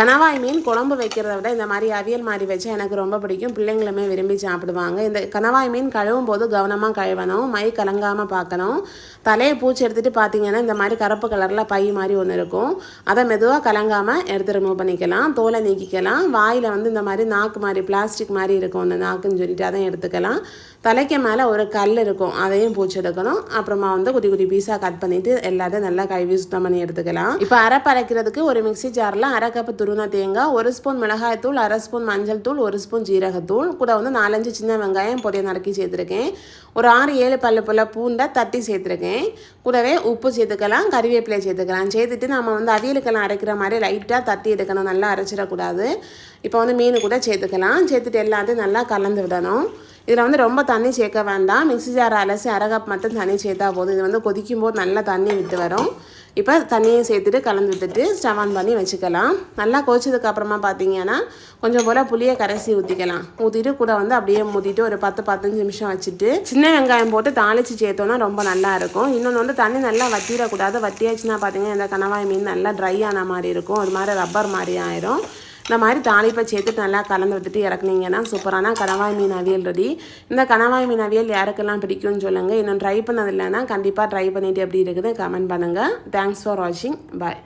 கணவாய் மீன் குழம்பு வைக்கிறத விட இந்த மாதிரி அவியல் மாதிரி வச்சா எனக்கு ரொம்ப பிடிக்கும். பிள்ளைங்களுமே விரும்பி சாப்பிடுவாங்க. இந்த கணவாய் மீன் கழுவும் போது கவனமாக கழுவணும். மை கலங்காமல் பார்க்கணும். தலையை பூச்சி எடுத்துகிட்டு பார்த்தீங்கன்னா இந்த மாதிரி கருப்பு கலரில் பை மாதிரி ஒன்று இருக்கும். அதை மெதுவாக கலங்காமல் எடுத்து ரிமூவ் பண்ணிக்கலாம். தோலை நீக்கிக்கலாம். வாயில் வந்து இந்த மாதிரி நாக்கு மாதிரி பிளாஸ்டிக் மாதிரி இருக்கும். அந்த நாக்குன்னு சொல்லிட்டு அதையும் எடுத்துக்கலாம். தலைக்கு மேலே ஒரு கல் இருக்கும். அதையும் பூச்சி எடுக்கணும். அப்புறமா வந்து குட்டி குட்டி பீஸாக கட் பண்ணிவிட்டு எல்லாத்தையும் நல்லா கழுவி சுத்தம் பண்ணி எடுத்துக்கலாம். இப்போ அரைப்பு ஒரு மிக்ஸி ஜாரில் அரை கப்பு துருவன தேங்காய் ஒரு ஸ்பூன் மிளகாய்த்தூள் அரை ஸ்பூன் மஞ்சள் தூள் ஒரு ஸ்பூன் ஜீரகத்தூள் கூட வந்து நாலஞ்சு சின்ன வெங்காயம் பொடியை நறுக்கி சேர்த்துருக்கேன். ஒரு ஆறு ஏழு பல்லு போல் பூண்டை தட்டி சேர்த்துருக்கேன். கூடவே உப்பு சேர்த்துக்கலாம் கறிவேப்பிலை சேர்த்துக்கலாம். சேர்த்துட்டு நம்ம வந்து அவியலுக்கெல்லாம் அரைக்கிற மாதிரி லைட்டாக தட்டி எடுக்கணும். நல்லா அரைச்சிடக்கூடாது. இப்போ வந்து மீன் கூட சேர்த்துக்கலாம். சேர்த்துட்டு எல்லாத்தையும் நல்லா கலந்து விடணும். இதில் வந்து ரொம்ப தண்ணி சேர்க்க வேண்டாம். மிக்ஸி ஜார் அலசி அரகப் மட்டும் தண்ணி சேர்த்தா போதும். இது வந்து கொதிக்கும் போது நல்லா தண்ணி விட்டு வரும். இப்போ தண்ணியை சேர்த்துட்டு கலந்து விட்டுட்டு ஸ்டவ் ஆன் பண்ணி வச்சுக்கலாம். நல்லா கொதிச்சதுக்கு அப்புறமா பார்த்தீங்கன்னா கொஞ்சம் போல் புளியை கரைசி ஊற்றிக்கலாம் ஊற்றிட்டு கூட வந்து அப்படியே ஊற்றிட்டு ஒரு பத்து பதினஞ்சு நிமிஷம் வச்சுட்டு சின்ன வெங்காயம் போட்டு தாளித்து சேர்த்தோன்னா ரொம்ப நல்லா இருக்கும். இன்னொன்று வந்து தண்ணி நல்லா வத்திடக்கூடாது. வத்தியாச்சுன்னா பார்த்தீங்கன்னா இந்த கணவாய் மீன் நல்லா ட்ரை ஆன மாதிரி இருக்கும். ஒரு மாதிரி ரப்பர் மாதிரி ஆயிரும். இந்த மாதிரி தாளிப்பை சேர்த்துட்டு நல்லா கலந்து விட்டுட்டு இறக்குனீங்கன்னா சூப்பரான கணவாய் மீன் அவியல் ரெடி. இந்த கணவாய் மீன் அவியல் யாருக்கெல்லாம் பிடிக்கும்னு சொல்லுங்கள் இன்னும் ட்ரை பண்ணது இல்லைன்னா கண்டிப்பாக ட்ரை பண்ணிவிட்டு எப்படி இருக்குது கமெண்ட் பண்ணுங்கள் தேங்க்ஸ் ஃபார் வாட்சிங் பாய்